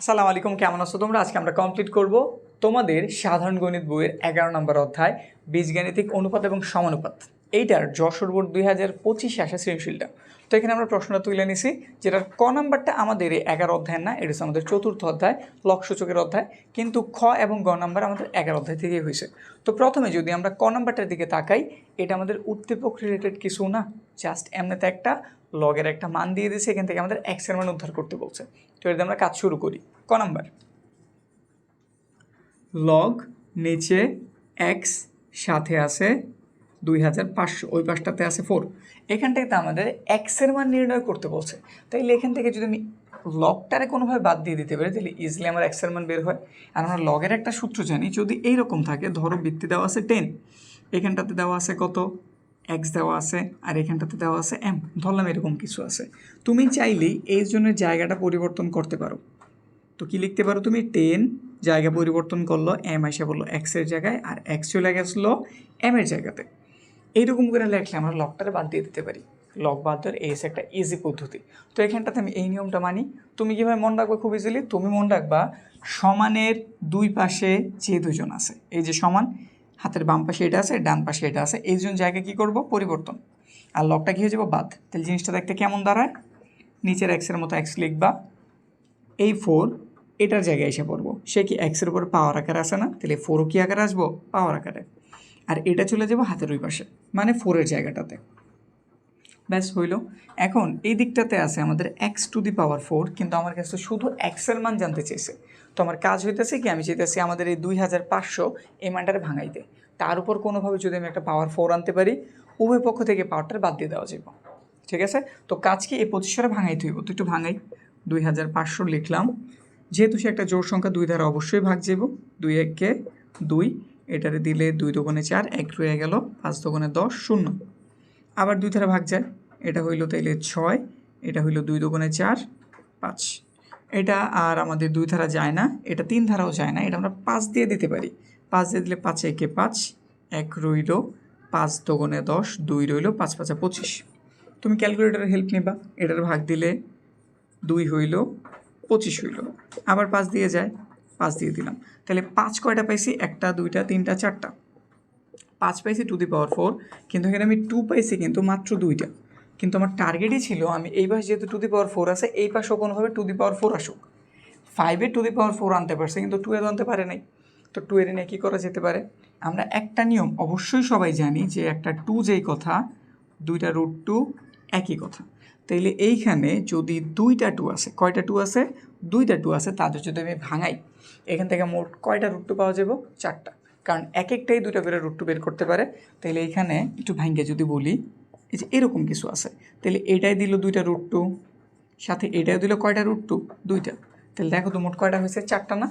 আসসালামু আলাইকুম, কেমন আছো তোমরা? আজকে আমরা কমপ্লিট করব তোমাদের সাধারণ গণিত বইয়ের এগারো নম্বর অধ্যায়, বীজগাণিতিক অনুপাত এবং সমানুপাত। এইটার যশোর বোর্ড দুই হাজার পঁচিশে আসা সৃজনশীলটা। তো এখানে আমরা প্রশ্নটা তুলে নিছি, যেটার ক নাম্বারটা আমাদের এই এগারো অধ্যায় না, এটা আমাদের চতুর্থ অধ্যায় লক্ষ্যচকের অধ্যায়, কিন্তু খ এবং গ নাম্বার আমাদের এগারো অধ্যায় থেকেই হয়েছে। তো প্রথমে যদি আমরা ক নাম্বারটার দিকে তাকাই, এটা আমাদের উদ্দীপক রিলেটেড কিছু না জাস্ট এমনিতে একটা লগের একটা মান দিয়ে দিয়েছে এখান থেকে আমাদের এক্সের মান উদ্ধার করতে বলছে। তো এটাতে আমরা কাজ শুরু করি। ক নাম্বার? লগ নিচে এক্স সাথে আছে দুই হাজার পাঁচশো, ওই পাশটাতে আছে ফোর এখান থেকে তো আমাদের এক্সের মান নির্ণয় করতে বলছে। তাইলে এখান থেকে যদি আমি লগটারে কোনোভাবে বাদ দিয়ে দিতে পারি তাহলে ইজিলি আমার এক্সের মান বের হয়। আর আমরা লগের একটা সূত্র জানি, যদি এইরকম থাকে, ধরো বৃত্তি দেওয়া আছে টেন এখানটাতে দেওয়া আছে কত? এক্স দেওয়া আছে আর এখানটাতে দেওয়া আছে এম ধরলাম এরকম কিছু আছে। তুমি চাইলেই এই জন্য জায়গাটা পরিবর্তন করতে পারো। তো কি লিখতে পারো তুমি? টেন জায়গা পরিবর্তন করল এম এসে বলল এক্সের জায়গায় আর এক্স চলে গেছিল এম এর জায়গাতে। এইরকম করে লেখলে আমরা লকটারে বাদ দিয়ে দিতে পারি। লক বাদ দেওয়ার এই একটা ইজি পদ্ধতি। তো এখানটাতে আমি এই নিয়মটা মানি। তুমি কীভাবে মন রাখবে খুব ইজিলি তুমি মন রাখবা সমানের দুই পাশে যে দুজন আছে, এই যে সমান হাতের বাম পাশে এটা আছে, ডান পাশে এটা আছে। এই জন্য জায়গায় কী করব? পরিবর্তন। আর লকটা কী হয়ে যাব? বাদ। তাহলে জিনিসটা দেখতে কেমন দাঁড়ায়? নিচের এক্সের মতো এক্স লিখবা। এই ফোর এটার জায়গায় এসে পড়ব। সে কি এক্সের উপর পাওয়ার আকারে আসে না? তাহলে ফোরও কি আকারে আসব? পাওয়ার আকারে। আর এটা চলে যাব হাতের ওই পাশে। মানে ফোরের জায়গাটাতে। ব্যাস হইল। এখন এই দিকটাতে আছে আমাদের x to the power four কিন্তু আমার কাছে শুধু এক্সের মান জানতে চেয়েছে তো আমার কাজ হইতেছে কি, আমি চাইতেছি আমাদের এই দুই হাজার পাঁচশো এই মানটারে ভাঙাইতে। তার উপর কোনোভাবে যদি আমি একটা পাওয়ার ফোর আনতে পারি, উভয় পক্ষ থেকে পাওয়ারটা বাদ দিয়ে দেওয়া যাব ঠিক আছে? তো কাজ কি এই পঁচিশশোটা ভাঙাইতে হইব? তো একটু ভাঙাই। দুই হাজার পাঁচশো লিখলাম। যেহেতু সে একটা জোর সংখ্যা, দুই দ্বারা অবশ্যই ভাগ যাব দুই এককে দুই, এটারে দিলে দুই দোকানে চার, এক রয়ে গেল পাঁচ দোকানে দশ, শূন্য। আবার দুই ধারা ভাগ যায়। এটা হইল তাইলে ছয়, এটা হইল দুই দোকানে চার, পাঁচ। এটা আর আমাদের দুই ধারা যায় না, এটা তিন ধারাও যায় না, এটা আমরা পাঁচ দিয়ে দিতে পারি। পাঁচ দিয়ে দিলে পাঁচে একে পাঁচ, এক রইল পাঁচ দোকানে দশ, দুই রইল পাঁচ পাঁচা পঁচিশ। তুমি ক্যালকুলেটরের হেল্প নিবা, এটার ভাগ দিলে দুই হইল পঁচিশ হইল। আবার পাঁচ দিয়ে যায়, পাঁচ দিয়ে দিলাম। তাহলে পাঁচ কয়টা পাইছি? একটা, দুইটা, তিনটা, চারটা। পাঁচ পাইছি টু দি পাওয়ার ফোর কিন্তু এখানে আমি টু পাইছি কিন্তু মাত্র দুইটা। কিন্তু আমার টার্গেটই ছিল আমি এই পাশে যেহেতু টু দি পাওয়ার ফোর আছে, এই পাশেও কোনোভাবে টু দি পাওয়ার ফোর আসুক। ফাইভে টু দি পাওয়ার ফোর আনতে পারছে, কিন্তু টু এর আনতে পারে নাই। তো টু এর নিয়ে কী করা যেতে পারে? আমরা একটা নিয়ম অবশ্যই সবাই জানি যে একটা টু যেই কথা, দুইটা রুট টু একই কথা। তাইলে এইখানে যদি দুইটা টু আছে কয়টা টু আছে দুইটা টু আছে তাদের যদি আমি ভাঙাই, এখান থেকে মোট কয়টা রুট টু পাওয়া যাব? চারটা। কারণ এক একটাই দুটো করে রুট টু বের করতে পারে। তাহলে এইখানে একটু ভাঙ্গে যদি বলি, এই যে এরকম কিছু আছে। তাহলে এটাই দিল দুইটা রুট টু সাথে এটাই দিল কয়টা রুট টু দুইটা। তাহলে দেখো তো মোট কয়টা হয়েছে? চারটা না?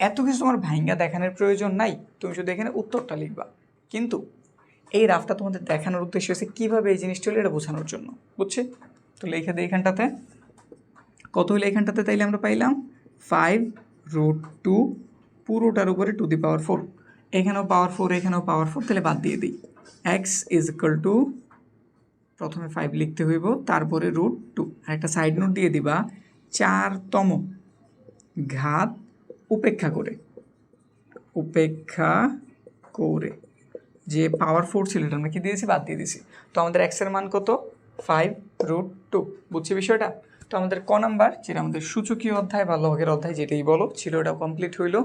এত কিছু তোমার ভাঙ্গা দেখানোর প্রয়োজন নাই। তুমি শুধু এখানে উত্তরটা লিখবা। কিন্তু এই রাফটা তোমাদের দেখানোর উদ্দেশ্য হচ্ছে কীভাবে এই জিনিসটা হলো এটা বোঝানোর জন্য। বুঝছে? তো লেখা দিই এখানটাতে কত হলো এখানটাতে তাইলে আমরা পাইলাম ফাইভ রুট টু পুরোটার উপরে টু দি পাওয়ার ফোর এখানেও পাওয়ার ফোর এখানেও পাওয়ার ফোর তাহলে বাদ দিয়ে দিই। এক্স ইজ ইকাল টু প্রথমে ফাইভ লিখতে হইব, তারপরে রুট টু আর একটা সাইড নোট দিয়ে দিবা, চারতম ঘাত উপেক্ষা করে। উপেক্ষা করে। যে পাওয়ার ফোর ছিল, এটা আমরা কি দিয়েছি? বাদ দিয়ে দিয়েছি। তো আমাদের এক্সের মান কত? ফাইভ রুট টু বুঝছি বিষয়টা? তো আমাদের ক নাম্বার, যেটা আমাদের সূচকীয় অধ্যায় বা লগের অধ্যায় যেটাই বলো ছিল ওটা কমপ্লিট হইল।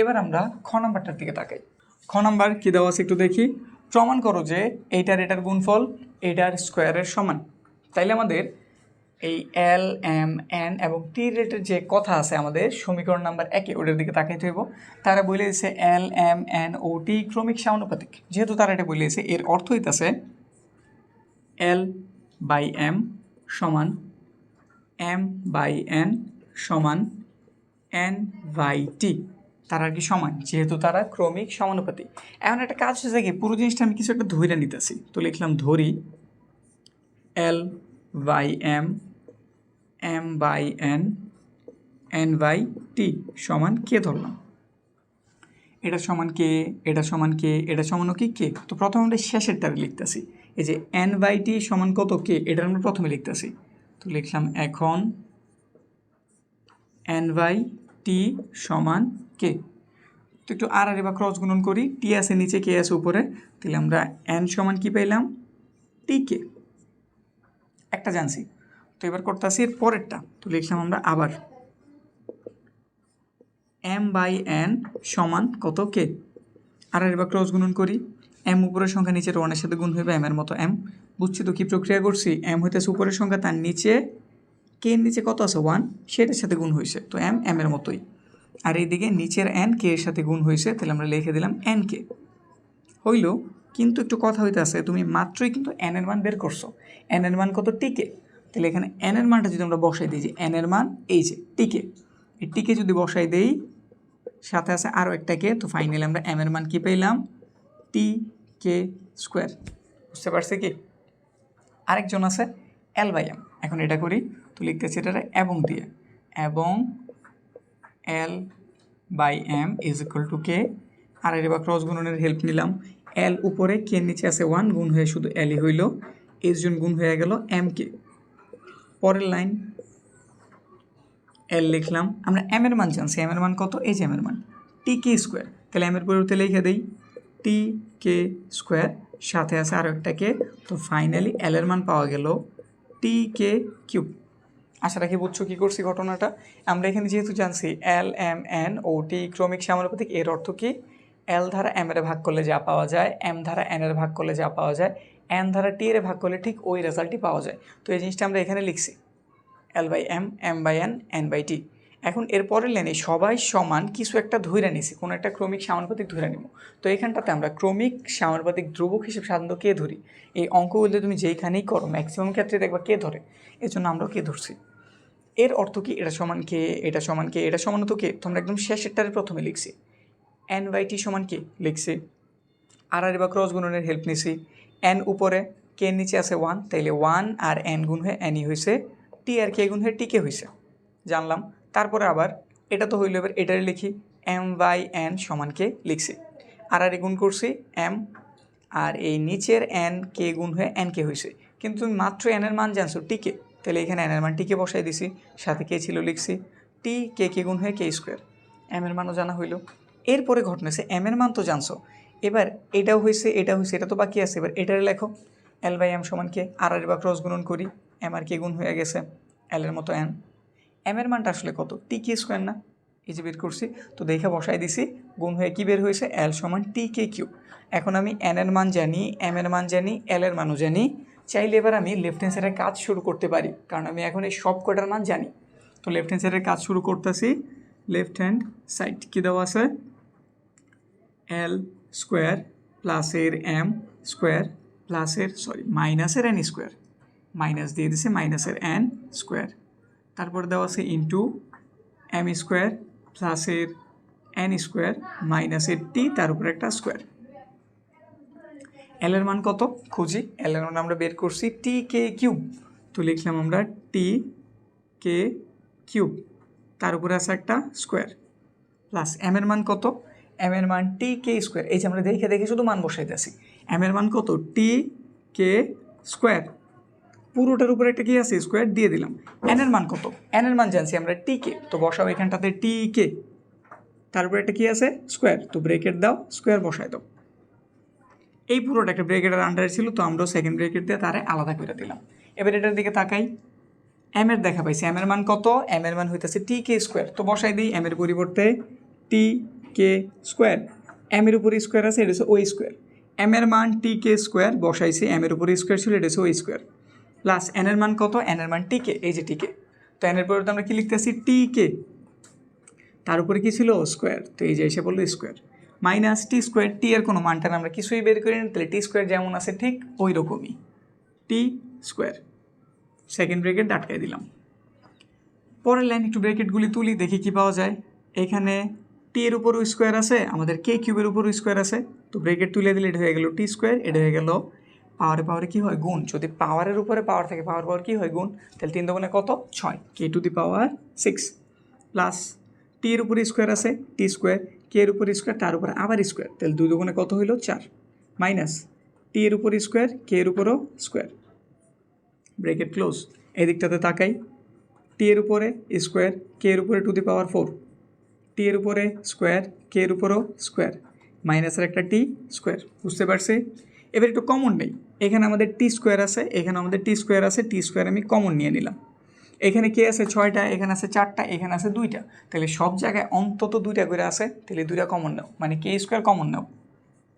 এবার আমরা খ নাম্বারটার দিকে তাকাই। খ নাম্বার কী দেওয়া আছে একটু দেখি। প্রমাণ করো যে এইটার এটার গুণফল, এইটার স্কোয়ারের সমান। তাইলে আমাদের এই এল এম এন এবং টি রেটের যে কথা আছে আমাদের সমীকরণ নাম্বার একে ওটার দিকে তাকাইতে হইব। তারা বলে দিয়েছে এল এম এন ও টি ক্রমিক সমানুপাতিক। যেহেতু তারা এটা বলে দিয়েছে এর অর্থ হইতাছে এল বাই এম সমান এম বাই এন সমান এন বাই টি তারা আর কি সমান, যেহেতু তারা ক্রমিক সমানুপাতি এখন একটা কাজ হচ্ছে কি, পুরো জিনিসটা আমি কিছু একটা ধরে নিতেছি। তো লিখলাম ধরি L by M M by N N by T সমান কে ধরলাম। এটা সমান কে এটা সমান কে এটা সমানও কি কে তো প্রথমে আমরা শেষেরটারে লিখতেছি। এই যে এন বাই টি সমান কত কে এটা আমরা প্রথমে লিখতেছি। তো লিখলাম এখন এন বাই টি সমান কে তো একটু আর আর বা ক্রস গুণন করি। টি আছে নিচে কে আছে উপরে। তাহলে আমরা এন সমান কি পেলাম টি কে একটা জানছি। তো এবার করতেছি এর পরেরটা। তো লিখলাম আমরা আবার। এম বাই এন সমান কত কে আর আর এবার ক্রস গুণন করি। এম উপরের সংখ্যা নিচের ওয়ানের সাথে গুণ হইবে এম এর মতো এম বুঝছি তো কী প্রক্রিয়া করছি? এম হইতেছে উপরের সংখ্যা, তার নিচে কে এর নিচে কত আছে? ওয়ান সেটার সাথে গুণ হয়েছে তো এম এম এর মতোই। আর এইদিকে নিচের এন কে এর সাথে গুণ হয়েছে তাহলে আমরা লিখে দিলাম এন কে হইল, কিন্তু একটু কথা হইতে আছে তুমি মাত্রই কিন্তু এন এর মান বের করছ। এন এর মান কত? টিকে তাহলে এখানে এন এর মানটা যদি আমরা বসাই দিই যে এন এর মান এই যে টিকে এই টিকে যদি বসাই দেই, সাথে আছে আরও একটা কে তো ফাইনালি আমরা এম এর মান কী পেলাম টি কে স্কোয়ার বুঝতে পারছে কি? আরেকজন আছে এল বাই এম এখন এটা করি, তো লিখতেছি এটা এবং দিয়ে। এবং L by M is equal to K আর এর বা ক্রস গুণনের হেল্প নিলাম। এল উপরে কে নিচে আছে ওয়ান গুণ হয়ে শুধু এলই হইল। এস জন গুণ হয়ে গেল এম কে পরের লাইন এল লিখলাম। আমরা এম এর মান জানছি এম এর মান কত? এই যে এম এর মান। টি কে স্কোয়ার তাহলে এম এর পরিবর্তে লিখে দেই টি কে স্কোয়ার সাথে আছে আরও একটা কে তো ফাইনালি এল এর মান পাওয়া গেল টি কে কিউব আশা রাখি বুঝছ কী করছি ঘটনাটা। আমরা এখানে যেহেতু জানছি এল এম এন ও টি ক্রমিক সমানুপাতিক, এর অর্থ কি? এল ধারা এম এর ভাগ করলে যা পাওয়া যায় এম ধারা এন এর ভাগ করলে যা পাওয়া যায় এন ধারা টি এর ভাগ করলে ঠিক ওই রেজাল্টই পাওয়া যায়। তো এই জিনিসটা আমরা এখানে লিখছি। L by M M by N N by T এখন এর পরের লাইনে সবাই সমান কিছু একটা ধৈরা নিছি, কোনো একটা ক্রমিক সমানুপাতিক ধরে নিব। তো এখানটাতে আমরা ক্রমিক সমানুপাতিক ধ্রুবক হিসেবে সাধারণত কে ধরি? এই অঙ্কগুলো তুমি যেইখানেই করো ম্যাক্সিমাম ক্ষেত্রে দেখবা কে ধরে এর জন্য আমরাও কে ধরছি। এর অর্থ কি? এটা সমান কে, এটা সমান কে, এটা সমান তো কে? তোমরা একদম শেষেরটারে প্রথমে লিখছি। এন বাই টি সমান কে? লিখছি। আর আর বা ক্রস গুণনের হেল্প নিছি। এন উপরে, কে নিচে আছে ওয়ান তাইলে ওয়ান আর এন গুণ হয়ে এনই হয়েছে টি আর কে গুণ হয়ে টিকে হয়েছে জানলাম। তারপরে আবার এটা তো হইল এবার এটারে লিখি এম বাই এন সমান কে লিখছি। আর আর গুণ করছি এম, আর এই নিচের এন কে গুণ হয়ে এন কে হয়েছে কিন্তু তুমি মাত্র এনের মান জানছো টিকে তাহলে এখানে এনের মান টিকে বসাই দিছি, সাথে কে ছিল লিখছি, টি কে কে গুণ হয়ে কে স্কোয়ার। এম এর মানও জানা হইল। এরপরে ঘটনাছে, এম এর মান তো জানছো। এবার এটাও হয়েছে এটা হয়েছে এটা তো বাকি আছে। এবার এটার লেখো, এল বাই এম সমান কে, আর আর বা ক্রস গুণন করি, এম আর কে গুণ হয়ে গেছে, এল এর মতো এন। এম এর মানটা আসলে কত? টি কে স্কোয়ার না? এই যে বের করছি, তো দেখে বসাই দিছি। গুণ হয়ে কি বের হয়েছে? এল সমান টি কে কিউ এখন আমি এন এর মান জানি এম এর মান জানি এল এর মানও জানি। চাইলে এবার আমি লেফট হ্যান্ড সাইডের কাজ শুরু করতে পারি, কারণ আমি এখন এই সব কটার মান জানি। তো লেফট হ্যান্ড সাইডের কাজ শুরু করতেছি। লেফট হ্যান্ড সাইড কী দেওয়া আছে? এল স্কোয়ার প্লাসের এম স্কোয়ার প্লাসের সরি মাইনাসের এন স্কোয়ার মাইনাস দিয়ে দিছে মাইনাসের এন স্কোয়ার তারপর দেওয়া আছে ইন্টু এম স্কোয়ার প্লাসের এন স্কোয়ার মাইনাসের টি তার উপরে একটা স্কোয়ার এল এর মান কত? খুঁজি। এল এর মান আমরা বের করছি টি কে কিউব তো লিখলাম আমরা টি কে কিউব তার উপরে আছে একটা স্কোয়ার প্লাস এম এর মান কত? এম এর মান টি কে স্কোয়ার এই যে আমরা দেখে দেখে শুধু মান বসাইতেছি। এম এর মান কত? টি কে স্কোয়ার পুরোটার উপরে একটা কি আছে? স্কোয়ার দিয়ে দিলাম। এন এর মান কত? এন এর মান জানছি আমরা টি কে তো বসাও এখানটাতে টি কে তার উপরে একটা কি আছে? স্কোয়ার তো ব্রেকেট দাও স্কোয়ার বসায় দাও। এই পুরোটা একটা ব্রেকেটের আন্ডারে ছিল, তো আমরাও সেকেন্ড ব্রেকেট দিয়ে তারে আলাদা করে দিলাম। এবার এটার দিকে তাকাই। এম এর দেখা পাইছি। এম এর মান কত? এম এর মান হইতেছে টি কে স্কোয়ার তো বসাই দিই এম এর পরিবর্তে টি কে স্কোয়ার এম এর উপরে স্কোয়ার আছে, এটা হচ্ছে ওই স্কোয়ার এম এর মান টি কে স্কোয়ার বসাইছি। এম এর উপরে স্কোয়ার ছিল, এটা হচ্ছে ওই স্কোয়ার প্লাস এন এর মান কত? এন এর মান টি কে এই যে টি কে তো এন এর পরিবর্তে আমরা কি লিখতেছি? টি কে তার উপরে কি ছিল? স্কোয়ার তো এই যে এসে বলল square minus T square T এর কোনো মানটা না, আমরা কিছুই বের করি না তাহলে টি স্কোয়ার যেমন আছে ঠিক ওই রকমই টি স্কোয়ার সেকেন্ড ব্রেকেট আটকাই দিলাম। পরের লাইন একটু ব্রেকেটগুলি তুলি, দেখি কি পাওয়া যায়। এখানে টি এর উপরও স্কোয়ার আছে, আমাদের কে কিউবের উপরও স্কোয়ার আছে। তো ব্রেকেট তুলে দিলে এটা হয়ে গেল টি স্কোয়ার এটা হয়ে গেল পাওয়ারে পাওয়ারে কী হয়? গুণ। যদি পাওয়ারের উপরে পাওয়ার থাকে, পাওয়ার পাওয়ার কী হয়? গুণ। তাহলে তিন দোকানে কত? ছয়। K to the power six plus T এর উপরে স্কোয়ার আছে, টি স্কোয়ার। কে এর উপরে স্কোয়ার? তার উপরে আবার স্কোয়ার। তাহলে দুই দোকানে কত হইল? চার। মাইনাস টি এর উপর স্কোয়ার, কে এর উপরও স্কোয়ার। Bracket close. এই দিকটাতে তাকাই। টি এর উপরে স্কোয়ার, কে এর উপরে টু দি পাওয়ার ফোর। টি এর উপরে স্কোয়ার, কে এর উপরও স্কোয়ার। মাইনাসের একটা টি স্কোয়ার। বুঝতে পারছি? এবার একটু কমন নেই। এখানে আমাদের টি স্কোয়ার আছে, এখানে আমাদের টি স্কোয়ার আছে টি স্কোয়ার আমি কমন নিয়ে নিলাম। এখানে কে আছে? ছয়টা, এখানে আছে চারটা, এখানে আছে দুইটা। তাহলে সব জায়গায় অন্তত দুইটা করে আছে, তাহলে দুইটা কমন নাও। মানে কে স্কোয়ার কমন নাও।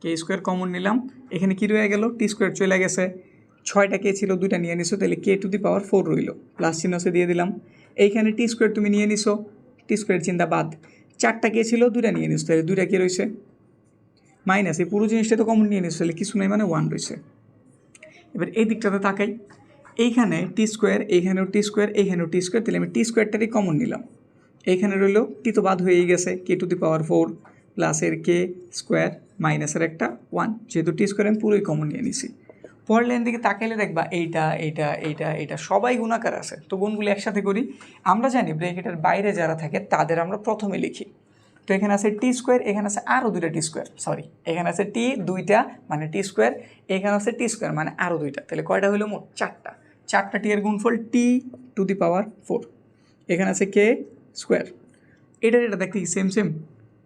কে স্কোয়ার কমন নিলাম। এখানে কী রয়ে গেল? টি স্কোয়ার চলে গেছে। ছয়টা কে ছিল, দুইটা নিয়ে নিছো, তাহলে K to the power four রইল। প্লাস চিহ্ন সে দিয়ে দিলাম। এইখানে টি স্কোয়ার তুমি নিয়ে নিছো। টি স্কোয়ার চিন্তা বাদ। চারটা কে ছিল, দুইটা নিয়ে নিছো, তাহলে দুইটা কে রয়েছে? মাইনাস, এই পুরো জিনিসটা তো কমন নিয়ে নিছো তাহলে কিছু নাই মানে ওয়ান রয়েছে। এবার এই দিকটাতে তাকাই। এইখানে টি স্কোয়ার এইখানেও টি স্কোয়ার এইখানেও টি স্কোয়ার তাহলে আমি টি স্কোয়ারটারই কমন নিলাম। এইখানে রইল টি তো বাদ হয়েই গেছে কে টু দি পাওয়ার ফোর প্লাসের কে স্কোয়ার মাইনাসের একটা ওয়ান যেহেতু টি স্কোয়ার আমি পুরোই কমন নিয়ে নিছি। পরের লাইন দিকে তাকাইলে দেখবা এইটা এইটা এইটা এইটা সবাই গুণাকার আছে। তো গুণগুলি একসাথে করি। আমরা জানি ব্রেকেটের বাইরে যারা থাকে, তাদের আমরা প্রথমে লিখি। তো এখানে আছে টি স্কোয়ার এখানে আছে আরও দুইটা টি স্কোয়ার সরি এখানে আছে টি দুইটা মানে টি স্কোয়ার এখানে আছে টি স্কোয়ার মানে আরও দুইটা। তাহলে কয়টা হলো মোট চারটা? চারটা টি এর গুণফল টি টু দি পাওয়ার ফোর এখানে আছে কে স্কোয়ার এটা এটা দেখতে সেম সেম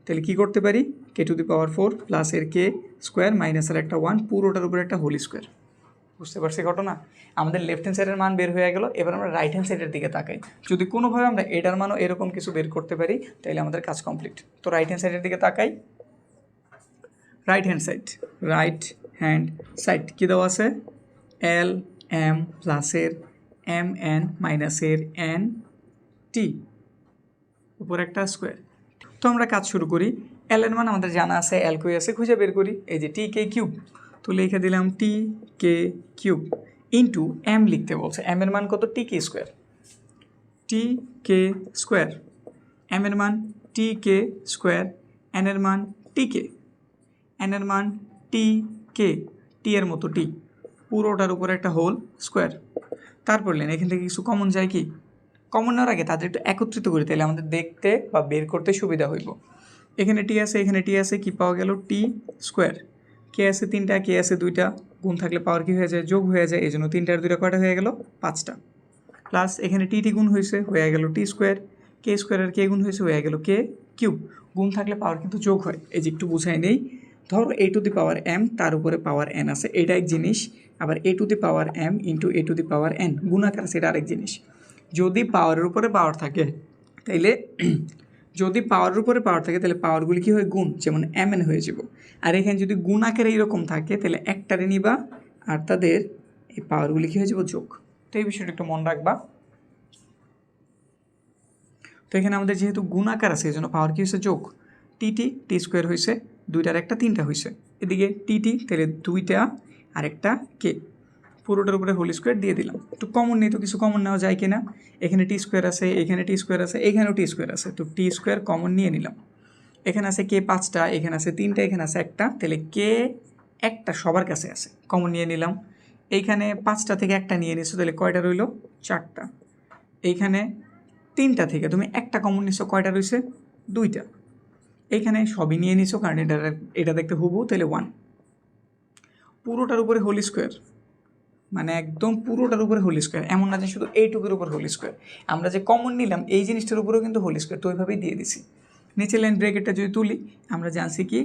তাহলে কী করতে পারি? K to the power four plus এর কে স্কোয়ার মাইনাসের একটা ওয়ান পুরোটার উপরে একটা হোল স্কোয়ার বুঝতে পারছি ঘটনা? আমাদের লেফট হ্যান্ড সাইডের মান বের হয়ে গেল, এবার আমরা রাইট হ্যান্ড সাইডের দিকে তাকাই। যদি কোনোভাবে আমরা এটার মানও এরকম কিছু বের করতে পারি তাহলে আমাদের কাজ কমপ্লিট তো রাইট হ্যান্ড সাইডের দিকে তাকাই। Right hand side right hand side কী দেওয়া আছে? এল এম প্লাসের এম এন মাইনাসের এন টি উপর একটা স্কোয়ার তো আমরা কাজ শুরু করি। এল এর মান আমাদের জানা আছে এল কই আছে, খুঁজে বের করি। এই যে টি কে কিউব তো লিখে দিলাম T K cube into M লিখতে বলছে। এম এর মান কত? T K square. T K square. M এর মান টি কে স্কোয়ার। এন এর মান টি কে। এন এর মান টি কে। টি এর মতো টি। পুরোটার উপরে একটা হোল স্কোয়ার। তারপর লেন, এখান থেকে কিছু কমন যায় কি? কমন নেওয়ার আগে তাদের একটু একত্রিত করি তাহলে আমাদের দেখতে বা বের করতে সুবিধা হইব। এখানে টি আছে, এখানে টি আছে, কি পাওয়া গেল? টি স্কোয়ার। কে আছে তিনটা, কে আছে দুইটা, গুণ থাকলে পাওয়ার কি হয়ে যায়? যোগ হয়ে যায়। এই জন্য তিনটার দুইটা কয়টা হয়ে গেল? পাঁচটা। প্লাস এখানে টি টি গুণ হয়েছে, হয়ে গেল টি স্কোয়ার কে স্কোয়ারের কে গুণ হয়েছে, হয়ে গেল কে কিউব গুণ থাকলে পাওয়ার কিন্তু যোগ হয়। এই যে একটু বুঝাই নেই। ধরো এ টু দি পাওয়ার এম তার উপরে পাওয়ার এন আছে। এটা এক জিনিস। আবার A to the power M into A to the power N গুণাকার সেটা আরেক জিনিস। যদি পাওয়ারের উপরে পাওয়ার থাকে, তাইলে যদি পাওয়ারের উপরে পাওয়ার থাকে, তাহলে পাওয়ারগুলি কী হয়? গুণ, যেমন এম এন হয়ে যাব। আর এখানে যদি গুণ আকারে এইরকম থাকে, তাহলে একটারে নিবা, আর তাদের এই পাওয়ারগুলি কী হয়ে যাব? যোগ। তো এই বিষয়টা একটু মনে রাখবা। তো এখানে আমাদের যেহেতু গুণ আকার আছে এই জন্য পাওয়ার কী হয়েছে? যোগ। টি টি টি স্কোয়ার হয়েছে, দুইটার একটা তিনটা হয়েছে। এদিকে টি টি তাহলে দুইটা আর একটা কে পুরোটার উপরে হোল স্কোয়ার দিয়ে দিলাম। একটু কমন নেই তো কিছু কমন নেওয়া যায় কি না এখানে টি স্কোয়ার আছে, এখানে টি স্কোয়ার আছে, এখানেও টি স্কোয়ার আছে। তো টি স্কোয়ার কমন নিয়ে নিলাম। এখানে আছে কে পাঁচটা, এখানে আছে তিনটা, এখানে আছে একটা। তাহলে কে একটা সবার কাছে আছে। কমন নিয়ে নিলাম। এইখানে পাঁচটা থেকে একটা নিয়ে নিছো, তাহলে কয়টা রইল? চারটা। এইখানে তিনটা থেকে, তুমি একটা কমন নিছো, কয়টা রয়েছে দুইটা। এইখানে সবই নিয়ে নিছো, কারণ এটা এটা দেখতে হুবু তাহলে ওয়ান পুরোটার উপরে হোল স্কোয়ার মানে একদম পুরোটার উপরে হোল স্কোয়ার, এমন না যে শুধু এইটুকুর উপর হোল স্কোয়ার। আমরা যে কমন নিলাম, এই জিনিসটার উপরেও কিন্তু হোল স্কোয়ার, তো ওইভাবেই দিয়ে দিছি। নিচে লাইন ব্রেকেটটা যদি তুলি, আমরা জানছি কি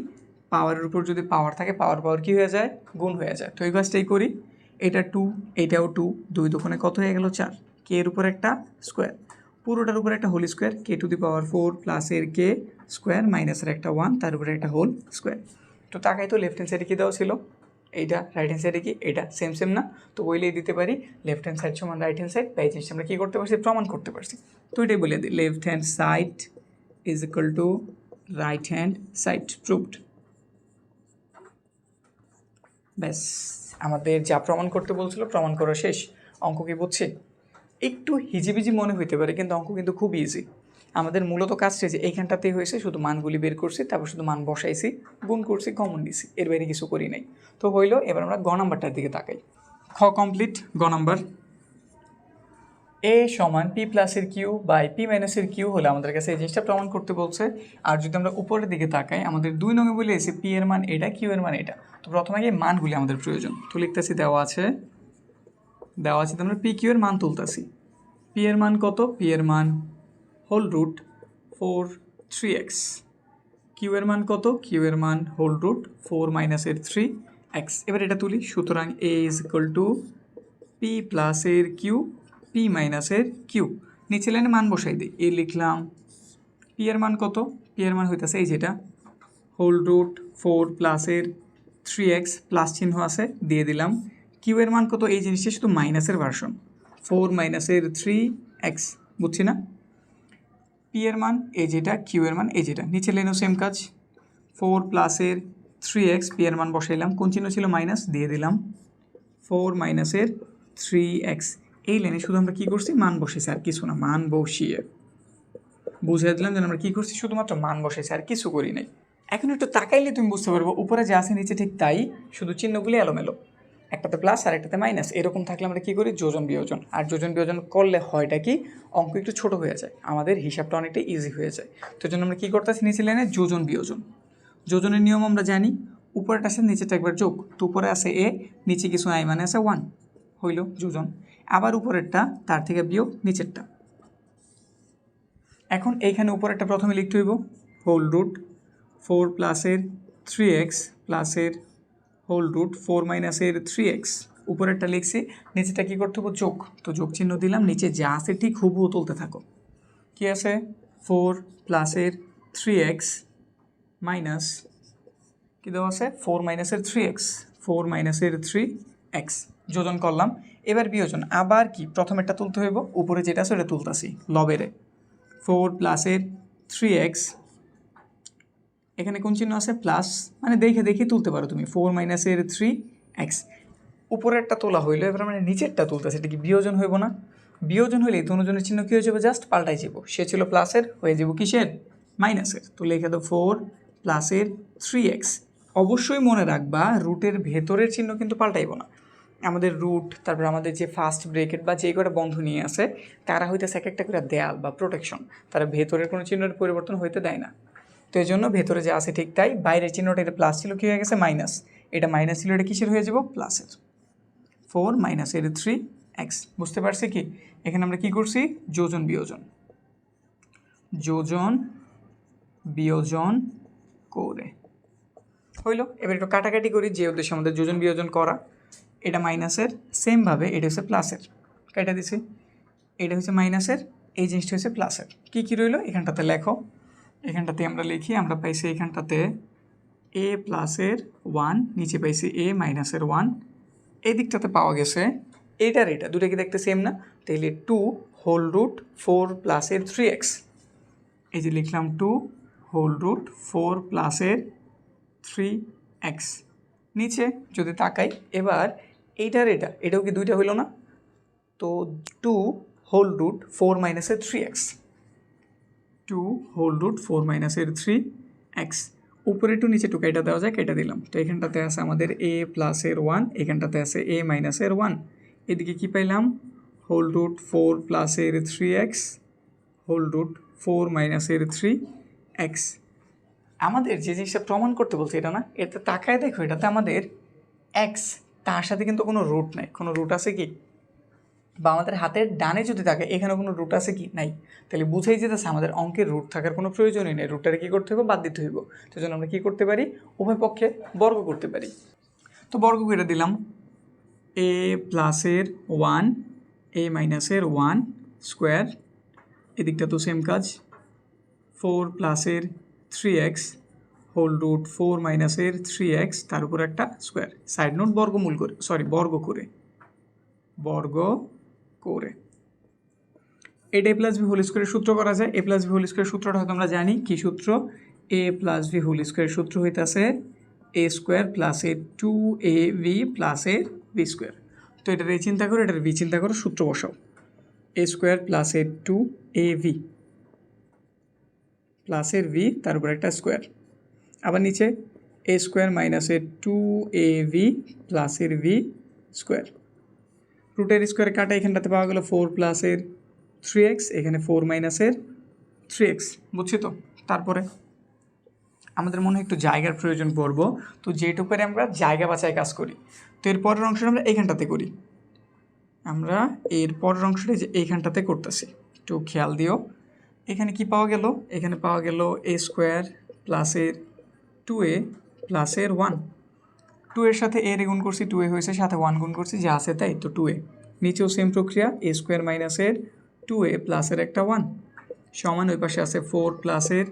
পাওয়ারের উপর যদি পাওয়ার থাকে পাওয়ার পাওয়ার কী হয়ে যায়? গুণ হয়ে যায়। তো এই কাজটাই করি। এটা টু এটাও টু দুই দোকানে কত হয়ে গেল? চার। কে এর উপর একটা স্কোয়ার পুরোটার উপরে একটা whole square K to the power four প্লাসের কে স্কোয়ার মাইনাসের একটা ওয়ান তার উপরে একটা হোল স্কোয়ার তো তাকাই তো লেফট হ্যান্ড সাইডে কী দেওয়া ছিল? এইটা রাইট হ্যান্ড সাইডে কি? এটা সেম সেম না? তো বইলেই দিতে পারি। লেফট হ্যান্ড সাইড সমান রাইট হ্যান্ড সাইড এই জিনিসটা আমরা কী করতে পারছি? প্রমাণ করতে পারছি। তো এটাই বলে দিই। Left hand side is equal to right hand side proved ব্যাস, আমাদের যা প্রমাণ করতে বলছিল, প্রমাণ করা শেষ। অঙ্ক কি বুঝছি? একটু হিজিবিজি মনে হইতে পারে, কিন্তু অঙ্ক কিন্তু খুব ইজি আমাদের মূলত কাজটা যে এইখানটাতেই হয়েছে শুধু মানগুলি বের করছি, তারপর শুধু মান বসাইছি, গুণ করছি কমন দিছি। এর বাইরে কিছু করি নাই। তো হইল, এবার আমরা গ নাম্বারটার দিকে তাকাই। খ কমপ্লিট গ নাম্বার। এ সমান পি প্লাসের কিউ বাই পি মাইনাসের কিউ হলে আমাদের কাছে এই জিনিসটা প্রমাণ করতে বলছে। আর যদি আমরা উপরের দিকে তাকাই, আমাদের দুই নঙে বলে এসে পি এর মান এটা, কিউ এর মান এটা। তো প্রথমে গিয়ে মানগুলি আমাদের প্রয়োজন। তো লিখতেছি দেওয়া আছে দেওয়া আছে তো আমরা পি কিউ এর মান তুলতেছি। পি এর মান কত? পি এর মান whole root four three x Q এর মান কত? কিউ এর মান হোল রুট ফোর মাইনাসের থ্রি এক্স এবার এটা তুলি, সুতরাং A is equal to P প্লাসের কিউ পি মাইনাসের কিউ নিচে লাইনে মান বসাই দিই এ লিখলাম পি এর মান কত? পি এর মান হইতেছে এই যেটা হোল রুট ফোর প্লাসের থ্রি এক্স প্লাস চিহ্ন আছে, দিয়ে দিলাম। কিউ এর মান কত? এই জিনিসটা শুধু মাইনাসের ভার্সন ফোর মাইনাসের থ্রি এক্স বুঝছি না? পি এর মান এই যেটা কিউ এর মান এই যেটা। নিচে লেনও সেম কাজ। ফোর প্লাসের থ্রি এক্স পি এর মান বসাইলাম। কোন চিহ্ন ছিল? মাইনাস দিয়ে দিলাম। ফোর মাইনাসের থ্রি এক্স এই লাইনে শুধু আমরা কী করছি? মান বসেছি আর কিছু না। মান বসিয়ে। বুঝিয়ে দিলাম যে আমরা কী করছি? শুধুমাত্র মান বসেছি আর কিছু করি নাই। এখন একটু তাকাইলে তুমি বুঝতে পারব। উপরে যা আছে নিচে ঠিক তাই। শুধু চিহ্নগুলি এলোমেলো। একটাতে প্লাস আর একটাতে মাইনাস এরকম থাকলে আমরা কী করি? যোজন বিয়োজন। আর যোজন বিয়োজন করলে হয়টা কি? অঙ্ক একটু ছোট হয়ে যায়। আমাদের হিসাবটা অনেকটা ইজি হয়ে যায়। তো জন্য আমরা কী করতেছি? নিচে লাইনে যোজন বিয়োজন। যোজনের নিয়ম আমরা জানি উপরেটা আছে নিচেটা একবার যোগ। তো উপরে আছে এ নিচে কিছু নাই মানে আছে ওয়ান হইল যোজন। আবার উপরেরটা, তার থেকে বিয়োগ নিচেরটা। এখন এইখানে উপরেরটা প্রথমে লিখতে হইব। হোল রুট ফোর প্লাসের থ্রি এক্স প্লাসের হোল রুট ফোর মাইনাসের থ্রি এক্স উপরেরটা লিখছি নিচেটা কী করতে হবে? যোগ। তো যোগ চিহ্ন দিলাম, নিচে যা আছে ঠিক হুবহু তুলতে থাকো। কি আছে? ফোর প্লাসের থ্রি এক্স মাইনাস কী দেওয়া আছে? ফোর মাইনাসের থ্রি এক্স ফোর মাইনাসের থ্রি এক্স যোজন করলাম। এবার বিয়োজন, আবার কি? প্রথমেরটা তুলতে হইব, উপরে যেটা আছে ওটা তুলতাছি, লবেরে। ফোর প্লাসের থ্রি এক্স এখানে কোন চিহ্ন আছে? প্লাস মানে দেখে দেখে তুলতে পারো তুমি। ফোর মাইনাসের থ্রি এক্স উপরেরটা তোলা হইল, এবার মানে নিচেরটা তুলতে সেটা কি বিয়োজন হইব না? বিয়োজন হইলে দুজনের চিহ্ন কী হয়ে যাবে? জাস্ট পাল্টাই যাব সে ছিল প্লাসের হয়ে যাব কিসের? মাইনাসের তো লিখে দাও ফোর প্লাসের থ্রি এক্স অবশ্যই মনে রাখবা রুটের ভেতরের চিহ্ন কিন্তু পাল্টাইব না। আমাদের রুট তারপর আমাদের যে ফার্স্ট ব্রেকেট বা যে কটা বন্ধু নিয়ে আসে তারা হইতেছে এক একটা করে দেয়াল বা প্রোটেকশন তারা ভেতরের কোনো চিহ্নের পরিবর্তন হইতে দেয় না। তো এই জন্য ভেতরে যে আছে ঠিক তাই, বাইরের চিহ্নটা এটা প্লাস ছিল কী হয়ে গেছে? মাইনাস এটা মাইনাস ছিল, এটা কিসের হয়ে যাব? প্লাসের ফোর মাইনাসের থ্রি এক্স বুঝতে পারছি কি? এখানে আমরা কি করছি? যোজন বিয়োজন। যোজন বিয়োজন করে। হইল? এবার একটু কাটাকাটি করি, যে উদ্দেশ্যে আমাদের যোজন বিয়োজন করা। এটা মাইনাসের সেমভাবে এটা হচ্ছে প্লাসের কেটে দিছি। এটা হচ্ছে মাইনাসের এই জিনিসটা হচ্ছে প্লাসের কী কী রইল? এখানটাতে লেখো। এখানটাতে আমরা লিখি, আমরা পাইছি এখানটাতে এ প্লাসের ওয়ান নিচে পাইছি এ মাইনাসের ওয়ান এই দিকটাতে পাওয়া গেছে এটার এটা, দুটো কি দেখতে সেম না? তাহলে টু হোল রুট ফোর প্লাসের থ্রি এক্স এই যে লিখলাম টু হোল রুট ফোর প্লাসের থ্রি এক্স নিচে যদি তাকাই, এবার এইটার এটা, এটাও কি দুইটা হইল না? তো টু হোল রুট ফোর মাইনাসের three x two whole root four মাইনাসের থ্রি এক্স উপরে টু নিচে টু কেটে দেওয়া যায় কেটে দিলাম। তো এখানটাতে আছে আমাদের এ প্লাসের ওয়ান এখানটাতে আছে এ মাইনাসের ওয়ান এদিকে কী পাইলাম? হোল রুট ফোর প্লাসের three x whole root four মাইনাসের থ্রি এক্স আমাদের যে জিনিসটা প্রমাণ করতে বলছে এটা না, এতে তাকায় দেখো, এটাতে আমাদের এক্স তার সাথে কিন্তু কোনো রুট নাই। কোনো রুট আছে কি? বা আমাদের হাতের ডানে যদি থাকে এখানে কোনো রুট আছে কি? নাই। তাহলে বুঝেই যেতেছে, আমাদের অঙ্কের রুট থাকার কোনো প্রয়োজনই নেই। রুটটারে কী করতে হইব? বাদ দিতে হইব। তো জন্য আমরা কী করতে পারি? উভয় পক্ষে বর্গ করতে পারি। তো বর্গ করে দিলাম। এ প্লাসের ওয়ান এ মাইনাসের ওয়ান স্কোয়ার এদিকটা তো সেম কাজ। ফোর প্লাসের three x whole root four মাইনাসের থ্রি এক্স তার উপর একটা স্কোয়ার সাইড নোট বর্গমূল করে সরি বর্গ করে। বর্গ করে। এটা এ প্লাস বি হোল স্কোয়ারের সূত্র করা যায় এ প্লাস বি হোল স্কোয়ারের সূত্রটা হয়তো আমরা জানি। কি সূত্র? এ প্লাস বি হোল স্কোয়ারের সূত্র হইতাছে A square plus A two A V plus A B square তো এটার এ চিন্তা করো, এটার বি চিন্তা করো, সূত্র বসাও। A square plus A two A V প্লাসের ভি তার উপর একটা স্কোয়ার আবার নিচে এ স্কোয়ার মাইনাসের টু এ ভি প্লাসের ভি স্কোয়ার রুটের স্কোয়ার কাটা এখানটাতে পাওয়া গেলো ফোর প্লাসের থ্রি এক্স এখানে ফোর মাইনাসের থ্রি এক্স বুঝছি তো? তারপরে আমাদের মনে হয় একটু জায়গার প্রয়োজন পড়ব। তো যেটুকুরে আমরা জায়গা বাছায় কাজ করি, তো এর পরের অংশটা আমরা এইখানটাতে করি। আমরা এর পরের অংশটা যে এইখানটাতে করতেছি। একটু খেয়াল দিও। এখানে কি পাওয়া গেল? এখানে পাওয়া গেল এ স্কোয়ার প্লাসের টু এ প্লাসের ওয়ান টু এর সাথে এর গুণ করছি টু এ হয়েছে, সাথে ওয়ান গুণ করছি, যা আছে তাই তো টু এ। নিচেও সেম প্রক্রিয়া এ স্কোয়ার মাইনাসের টু এ প্লাসের একটা ওয়ান সমান ওই পাশে আছে ফোর প্লাসের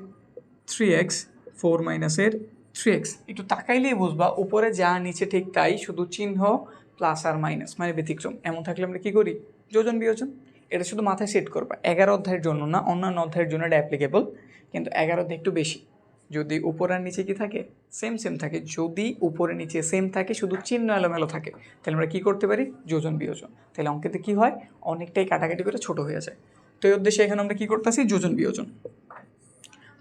থ্রি এক্স ফোর মাইনাসের থ্রি এক্স একটু তাকাইলেই বুঝবা, উপরে যা, নিচে ঠিক তাই, শুধু চিহ্ন প্লাস আর মাইনাস মানে ব্যতিক্রম। এমন থাকলে আমরা কী করি? যোজন বিয়োজন। এটা শুধু মাথায় সেট করবা। এগারো অধ্যায়ের জন্য না, অন্যান্য অধ্যায়ের জন্য এটা অ্যাপ্লিকেবল কিন্তু এগারো অধ্যায় একটু বেশি। যদি উপর আর নিচে কি থাকে? সেম সেম থাকে। যদি উপরে নিচে সেম থাকে, শুধু চিহ্ন এলোমেলো থাকে, তাহলে আমরা কী করতে পারি? যোজন, বিয়োজন। তাহলে অঙ্কেতে কী হয়? অনেকটাই কাটাকাটি করে ছোট হয়ে যায়। তো এই উদ্দেশ্যে এখানে আমরা কী করতেছি? যোজন, বিয়োজন।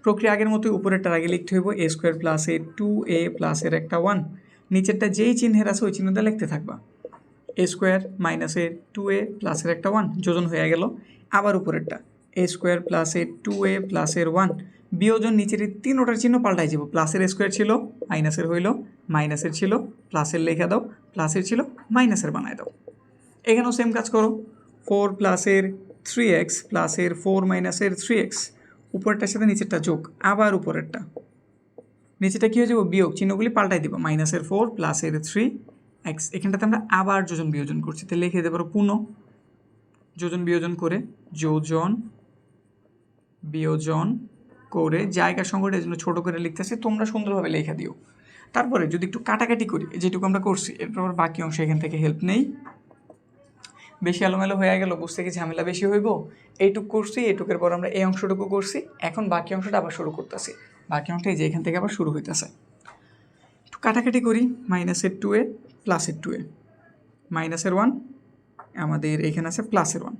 প্রক্রিয়া আগের মতোই উপরেরটার আগে লিখতে হইব A square plus A two A প্লাসের একটা ওয়ান নিচেরটা যেই চিহ্নের আছে, ওই চিহ্নটা লিখতে থাকবা। এ স্কোয়ার মাইনাসের টু এ প্লাসের একটা ওয়ান যোজন হয়ে গেল। আবার উপরেরটা। A square plus A two A প্লাসের ওয়ান বিয়োজন নিচের এই তিনোটার চিহ্ন পাল্টাই যাব প্লাসের স্কোয়ার ছিল মাইনাসের হইল মাইনাসের ছিল প্লাসের লেখা দাও প্লাসের ছিল মাইনাসের বানায় দাও। এখানেও সেম কাজ করো। ফোর প্লাসের থ্রি এক্স প্লাসের ফোর মাইনাসের থ্রি এক্স উপরেরটার সাথে নিচেরটা যোগ, আবার উপরেরটা। নিচেটা কী হয়ে যাব? বিয়োগ, চিহ্নগুলি পাল্টাই দিব। মাইনাসের ফোর প্লাসের থ্রি এক্স এখানটাতে আমরা আবার যোজন বিয়োজন করছি। তাহলে লিখে দিতে পারো পুনঃ যোজন বিয়োজন করে, যোজন বিয়োজন করে জায়গা এই জন্য ছোটো করে লিখতেছি, তোমরা সুন্দরভাবে লেখা দিও। তারপরে যদি একটু কাটাকাটি করি যেটুকু আমরা করছি, এরপর বাকি অংশ এখান থেকে হেল্প নেই। বেশি এলোমেলো হয়ে গেল, বুঝতে কি ঝামেলা বেশি হইব। এইটুক করছি, এইটুকের পর আমরা এই অংশটুকু করছি। এখন বাকি অংশটা আবার শুরু করতেছি। বাকি অংশটা এই যে এখান থেকে আবার শুরু হইতেছে। একটু কাটাকাটি করি মাইনাসের টু এ প্লাসের টু এ। মাইনাসের ওয়ান আমাদের এখানে আছে প্লাসের ওয়ান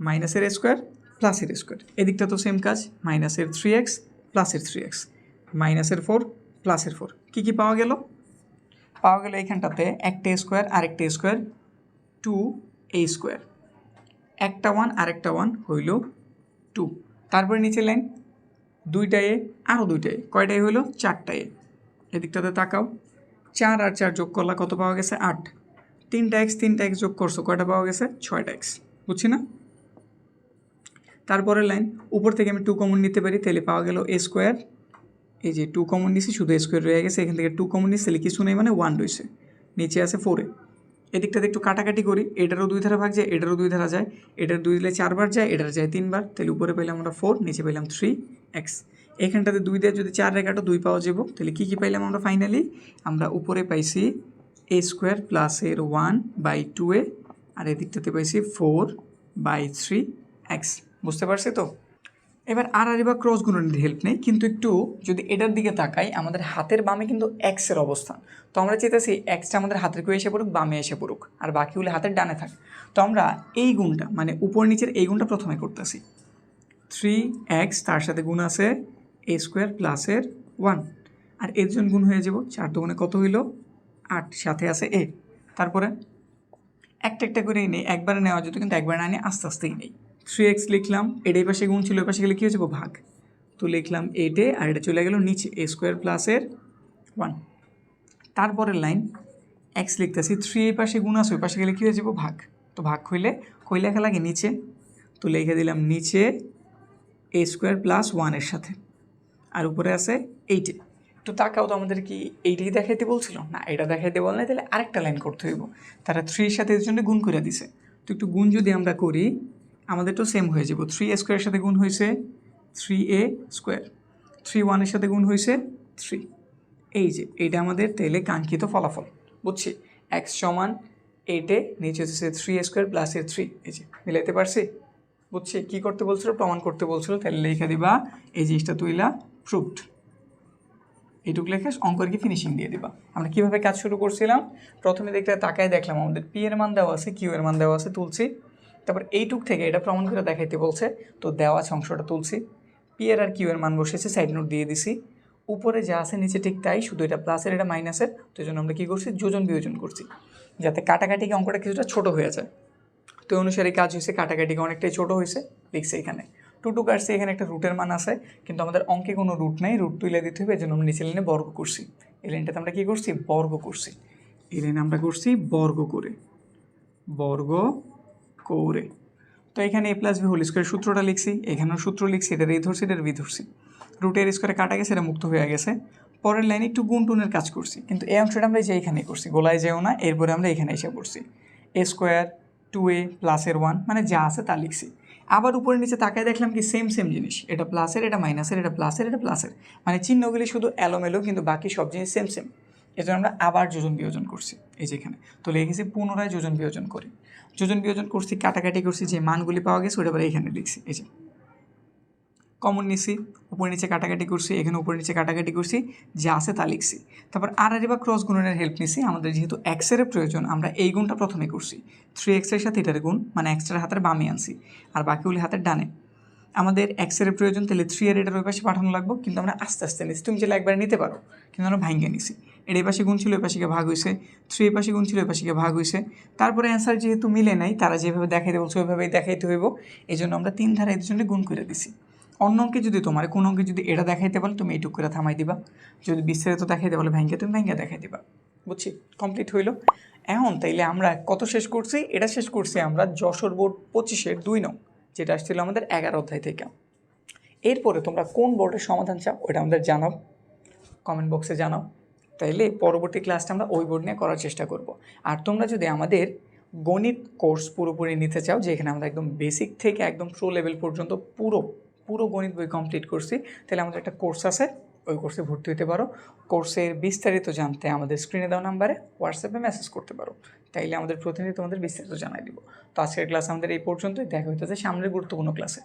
মাইনাসের স্কোয়ার প্লাসের স্কোয়ার এদিকটা তো সেম কাজ মাইনাসের থ্রি এক্স প্লাসের থ্রি এক্স মাইনাসের ফোর প্লাসের ফোর কী কী পাওয়া গেল? পাওয়া গেল এখানটাতে একটা স্কোয়ার আরেকটা স্কোয়ার টু এ স্কোয়ার একটা ওয়ান আরেকটা ওয়ান হইল টু তারপরে নিচে লাইন দুইটা এ আরও দুইটা এ কয়টা এ হইল? চারটা এ এদিকটাতে তাকাও। চার আর চার যোগ করলা কত পাওয়া গেছে? আট। তিনটা এক্স তিনটা এক্স যোগ করছ, কয়টা পাওয়া গেছে? ছয়টা এক্স বুঝছি না? তারপরের লাইন, উপর থেকে আমি টু কমন নিতে পারি, তাহলে পাওয়া গেল এ স্কোয়ার এই যে টু কমন নিছি, শুধু স্কোয়ার রয়ে গেছে, এখান থেকে টু কমন নিচ্ছি তাহলে কিছু নেই মানে ওয়ান রয়েছে। নিচে আছে ফোরে এদিকটাতে একটু কাটাকাটি করি, এটারও দুই ধারা ভাগ যায়, এটারও দুই ধারা যায়। এটার দুই দিলে চারবার যায়, এটার যায় তিনবার, তাহলে উপরে পেলাম আমরা ফোর নিচে পেলাম থ্রি এক্স এখানটাতে দুই দিয়ে যদি চার রেখাটা দুই পাওয়া যাব, তাহলে কী কী পাইলাম আমরা ফাইনালি আমরা উপরে পাইছি এ স্কোয়ার প্লাস এর ওয়ান বাই টু এ, আর এদিকটাতে পাইছি ফোর বাই থ্রি এক্স বুঝতে পারছি তো? এবার আর আর বা ক্রস গুণনের হেল্প নেই, কিন্তু একটু যদি এটার দিকে তাকাই, আমাদের হাতের বামে কিন্তু এক্সের অবস্থান। তো আমরা চেয়েছি এক্সটা আমাদের হাতের কেউ এসে পড়ুক, বামে এসে পড়ুক, আর বাকিগুলো হাতের ডানে থাক। তো আমরা এই গুণটা মানে উপর নিচের এই গুণটা প্রথমে করতেছি। থ্রি এক্স তার সাথে গুণ আছে এ স্কোয়ার প্লাসের ওয়ান আর এর জন্য গুণ হয়ে যাব, চার দুগুণে কত হইল? আট, সাথে আছে এ তারপরে একটা একটা করেই নেই, একবারে নেওয়া যেত কিন্তু একবারে না নিয়ে আস্তে আস্তেই নেই। থ্রি এক্স লিখলাম এটা এই পাশে গুণ ছিল ওই পাশে গেলে কী হয়ে যাব ভাগ। তো লিখলাম এইটে, আর এটা চলে গেল নিচে এ স্কোয়ার প্লাসের ওয়ান তারপরের লাইন এক্স লিখতেছি থ্রি এই পাশে গুণ আছে, ওই পাশে গেলে কী হয়ে যাব? ভাগ। তো ভাগ হইলে, কই লেখা লাগে? নিচে। তো লিখে দিলাম নিচে এ স্কোয়ার প্লাস ওয়ানের সাথে। আর উপরে আছে এইটে তো তাকাও তো আমাদের কি এইটাই দেখাইতে বলছিল? না, এটা দেখাইতে বল না তাহলে আরেকটা লাইন করতে হইব। তারা থ্রির সাথে এর জন্য গুণ করে দিছে। তো একটু গুণ যদি আমরা করি আমাদের তো সেম হয়ে যাব। থ্রি এ স্কোয়ারের সাথে গুণ হয়েছে থ্রি এ স্কোয়ার থ্রি ওয়ানের সাথে গুণ হয়েছে থ্রি এই যে, এইটা আমাদের তেলে কাঙ্ক্ষিত ফলাফল, বুঝছি? এক্স সমান এইটে নিচে হচ্ছে three square plus A three এই যে, মিলাইতে পারছি? বুঝছি? কী করতে বলছিল? প্রমাণ করতে বলছিল। তাহলে লেখা দিবা, এই জিনিসটা তুইলা প্রুফড এইটুকু লেখে অঙ্কের কি ফিনিশিং দিয়ে দিবা। আমরা কীভাবে কাজ শুরু করছিলাম? প্রথমে দেখতে তাকায় দেখলাম, আমাদের পি এর মান দেওয়া আছে কিউ এর মান দেওয়া আছে, তুলছি। তারপর এইটুক থেকে এটা প্রমাণ করে দেখাইতে বলছে। তো দেওয়া আছে অংশটা তুলছি। পি এর আর কিউ এর মান বসেছে সাইড নোট দিয়ে দিছি। উপরে যা আছে, নিচে ঠিক তাই, শুধু এটা প্লাসের এটা মাইনাসের তো জন্য আমরা কী করছি? যোজন বিয়োজন করছি। যাতে কাটাকাটিকে অঙ্কটা কিছুটা ছোট হয়ে যায়। তো অনুসারে কাজ হয়েছে, কাটাকাটিকে অনেকটাই ছোট হয়েছে। লিখছে এখানে। টু টু কাটছে, এখানে একটা রুটের মান আছে। কিন্তু আমাদের অঙ্কে কোনো রুট নেই রুট তুলে দিতে হবে, এই জন্য আমরা নিচে লাইনে বর্গ করছি। এই লাইনটাতে আমরা কী করছি? বর্গ করছি। এই লাইনে আমরা করছি বর্গ করে। বর্গ করে। তো এখানে এ প্লাস বি হোল স্কোয়ারের সূত্রটা লিখছি, এখানেও সূত্র লিখছি এটার এই ধরছি এটার বি ধরছি। রুটের স্কোয়ারে কাটা গেছে, এটা মুক্ত হয়ে গেছে। পরের লাইনে একটু গুণ টুনের কাজ করছি, কিন্তু এই অংশটা আমরা যে এখানেই করছি, গোলায় যেও না, এরপরে আমরা এখানে এসে পড়ছি। এ স্কোয়ার টু এ প্লাসের ওয়ান মানে যা আছে তা লিখছি। আবার উপরে নিচে তাকায় দেখলাম কি সেম সেম জিনিস, এটা প্লাসের এটা মাইনাসের এটা প্লাসের এটা প্লাসের মানে চিহ্নগুলি শুধু এলোমেলো, কিন্তু বাকি সব জিনিস সেম সেম এজন্য আমরা আবার যোজন বিয়োজন করছি, এই যে এখানে। তো লিখেছি পুনরায় যোজন বিয়োজন করি। যোজন বিয়োজন করছি, কাটাকাটি করছি, যে মানগুলি পাওয়া গেছে ওটা পরে এখানে লিখছি, এই যে। কমন নিছি, উপরে নিচে কাটাকাটি করছি, এখানে উপরে নিচে কাটাকাটি করছি, যা আছে তা লিখছি। তারপর আর আর বা ক্রস গুণনের হেল্প নিছি, আমাদের যেহেতু এক্সের প্রয়োজন, আমরা এই গুণটা প্রথমে করছি। থ্রি এক্সের সাথে এটার গুণ মানে এক্সটার হাতের বামে আনছি, আর বাকিগুলি হাতের ডানে। আমাদের এক্সের প্রয়োজন, তাহলে থ্রি এর এটার ওই পাশে পাঠানো লাগবো, কিন্তু আমরা আস্তে আস্তে নিছি। তুমি চাইলে একবারে নিতে পারো, কিন্তু আমরা ভাঙ্গে নিছি। এর এই পাশে গুণ ছিল ওই পাশে ভাগ হয়েছে থ্রি এই পাশে গুণ ছিল ওই পাশে ভাগ হয়েছে তারপরে অ্যান্সার যেহেতু মিলে নাই, তারা যেভাবে দেখাইতে বলছে, ওইভাবেই দেখাইতে হইব। এই জন্য আমরা তিন ধারা এই দুজনে গুণ করে দিছি। অন্য অঙ্কে যদি তোমার, কোন অঙ্কে যদি এটা দেখাইতে বলে, তুমি এইটুক করে থামাই দিবা। যদি বিস্তারিত দেখাইতে বলে ভেঙ্গে, তুমি ভেঙ্গে দেখাই দিবা। বুঝছি? কমপ্লিট হইল। এখন তাইলে আমরা কত শেষ করছি? এটা শেষ করছি আমরা যশোর বোর্ড পঁচিশের দুই নং। যেটা আসছিল আমাদের এগারো অধ্যায় থেকে। এরপরে তোমরা কোন বোর্ডের সমাধান চাও ওটা আমাদের জানাও কমেন্ট বক্সে জানাও। তাইলে পরবর্তী ক্লাসটা আমরা ওই বোর্ড নিয়ে করার চেষ্টা করব। আর তোমরা যদি আমাদের গণিত কোর্স পুরোপুরি নিতে চাও যেখানে আমরা একদম বেসিক থেকে একদম প্রো লেভেল পর্যন্ত পুরো পুরো গণিত বই কমপ্লিট করছি তাহলে আমাদের একটা কোর্স আছে, ওই কোর্সে ভর্তি হতে পারো। কোর্সের বিস্তারিত জানতে আমাদের স্ক্রিনে দেওয়া নাম্বারে হোয়াটসঅ্যাপে মেসেজ করতে পারো। তাইলে আমাদের প্রতিনিধি তোমাদের বিস্তারিত জানাই দিব। তো আজকের ক্লাস আমাদের এই পর্যন্তই। দেখা হইতেছে সামনের গুরুত্বপূর্ণ ক্লাসে